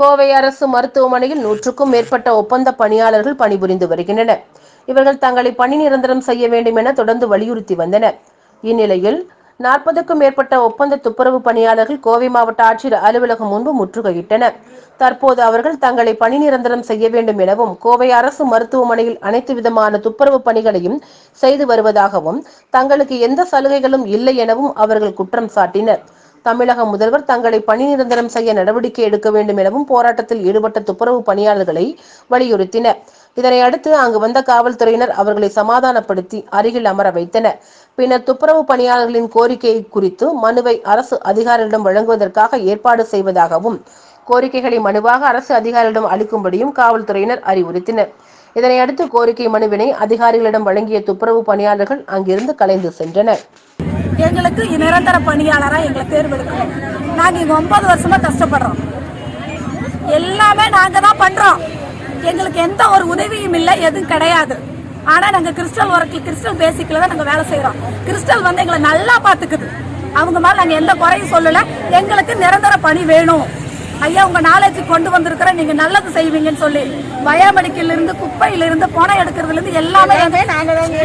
கோவை அரசு மருத்துவமனையில் நூற்றுக்கும் மேற்பட்ட ஒப்பந்த பணியாளர்கள் பணிபுரிந்து வருகின்றனர். இவர்கள் தங்களை பணி நிரந்தரம் செய்ய வேண்டும் என தொடர்ந்து வலியுறுத்தி வந்தனர். இந்நிலையில் நாற்பதுக்கும் மேற்பட்ட ஒப்பந்த துப்புரவு பணியாளர்கள் கோவை மாவட்ட ஆட்சியர் அலுவலகம் முன்பு முற்றுகையிட்டனர். தற்போது அவர்கள் தங்களை பணி நிரந்தரம் செய்ய வேண்டும் எனவும் கோவை அரசு மருத்துவமனையில் அனைத்து விதமான துப்புரவு பணிகளையும் செய்து வருவதாகவும் தங்களுக்கு எந்த சலுகைகளும் இல்லை எனவும் அவர்கள் குற்றம் சாட்டினர். தமிழக முதல்வர் தங்களை பணி நிரந்தரம் செய்ய நடவடிக்கை எடுக்க வேண்டும் எனவும் போராட்டத்தில் ஈடுபட்ட துப்புரவு பணியாளர்களை வலியுறுத்தினர். இதனையடுத்து அங்கு வந்த காவல்துறையினர் அவர்களை சமாதானப்படுத்தி அருகில் அமர வைத்தனர். பின்னர் துப்புரவு பணியாளர்களின் கோரிக்கை குறித்து மனுவை அரசு அதிகாரிகளிடம் வழங்குவதற்காக ஏற்பாடு செய்வதாகவும் கோரிக்கைகளை மனுவாக அரசு அதிகாரிகளிடம் அளிக்கும்படியும் காவல்துறையினர் அறிவுறுத்தினர். இதனையடுத்து கோரிக்கை மனுவினை அதிகாரிகளிடம் வழங்கிய துப்புரவு பணியாளர்கள் அங்கிருந்து கலைந்து சென்றனர். எங்களுக்கு நிரந்தர பணியாளரா எங்களை தேர்வெடுக்கணும் நாங்க இங்க ஒன்பது வருஷமா கஷ்டப்படுறோம். எல்லாமே நாங்க தான் பண்றோம். எங்களுக்கு எந்த ஒரு உதவியும் இல்லை எதுவும் கிடையாது. ஆனா நாங்க கிறிஸ்டல் ஒர்க்கில் கிறிஸ்டல் பேசிக்ல தான் நாங்க வேலை செய்யறோம் கிறிஸ்டல் வந்து எங்களை நல்லா பாத்துக்குது. அவங்க மேல நாங்க எந்த குறையும் சொல்லல. எங்களுக்கு நிரந்தர பணி வேணும். ஐயா உங்க நாலேஜ் கொண்டு வந்திருக்கிற நீங்க நல்லது செய்வீங்கன்னு சொல்லி பயோமெடிக்கல்ல இருந்து குப்பையில இருந்து பணம் எடுக்கிறதுல இருந்து எல்லாமே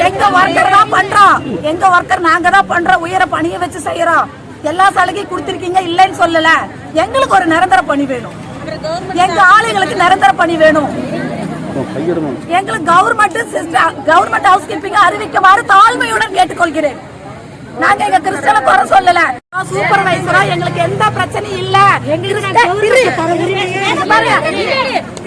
எங்க ஒர்க்கர் தான் பண்றோம் எங்க ஒர்க்கர் நாங்க தான் பண்றோம் உயர பணியை வச்சு செய்யறோம் எல்லா சலுகையும் கொடுத்திருக்கீங்க இல்லைன்னு சொல்லல எங்களுக்கு ஒரு நிரந்தர பணி வேணும் எங்க ஆளுங்களுக்கு நிரந்தர பணி வேணும் எங்களுக்கு கவர்மெண்ட் கவர்மெண்ட் ஹவுஸ் கீப்பிங் அறிவிக்குமாறு தாழ்மையுடன் கேட்டுக்கொள்கிறேன் நாங்க எங்க கிறிஸ்டல குறை சொல்லல சூப்பர்வைசரா எங்களுக்கு எந்த பிரச்சனையும் இல்ல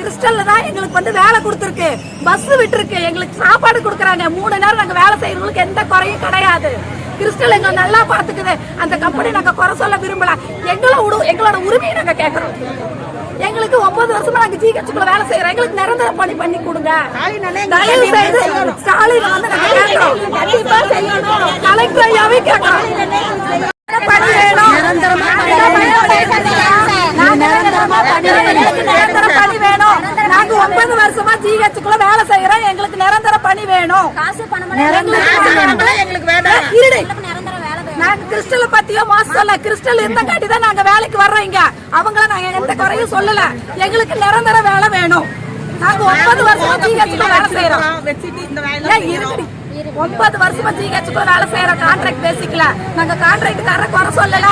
கிறிஸ்டல்ல தான் எங்களுக்கு வந்து வேலை கொடுத்துருக்கு. பஸ் விட்டுருக்கு. எங்களுக்கு சாப்பாடு கொடுக்கறாங்க. மூணு நேரம் நாங்க வேலை செய்யறவங்களுக்கு எந்த குறையும் கிடையாது. கிறிஸ்டல் எங்களை நல்லா பாத்துக்குது அந்த கம்பெனி நாங்க குறை சொல்ல விரும்பல. எங்களோட உடு- எங்களோட உரிமையை நாங்க கேக்குறோம் எங்களுக்கு ஒன்பது வருஷமா நாங்க ஜிஹெச்சுக்குள்ள வேலை செய்யறோம். எங்களுக்கு நிரந்தர பணி பண்ணி கொடுங்க. தயவு செய்து ஸ்டாலின் வந்து நாங்க கேட்கிறோம். கண்டிப்பா செய்யணும். கலெக்டர் ஐயாவே கேட்கிறோம் பணி வேணும் நாங்க நிரந்தரமா பணி வேணும். எங்களுக்கு நிரந்தர பணி வேணும் நாங்க ஒன்பது வருஷமா ஜிஹெச்சுக்குள்ள வேலை செய்யறோம் எங்களுக்கு நிரந்தர பணி வேணும். காசு பணம் எங்களுக்கு வேண்டாம். இருடு. நிரந்தர வேலை வேணும். நாங்க கிறிஸ்டல் பத்தியோ மாசம் சொல்ல கிறிஸ்டல் இருந்தங்காட்டி தான் நாங்க வேலைக்கு வர்றோம் இங்க அவங்கள நாங்க எந்த குறையும் சொல்லல. எங்களுக்கு நிரந்தர வேலை வேணும். நாங்க ஒன்பது வருஷமா ஜிஹெச்சுக்குள்ள வேலை செய்யறோம். ஒன்பது வருஷமா ஜிஹெச்சுக்குள்ள வேலை செய்யறோம் கான்ட்ராக்ட் பேசிக்கல நாங்க கான்ட்ராக்ட் தர குறை சொல்லல.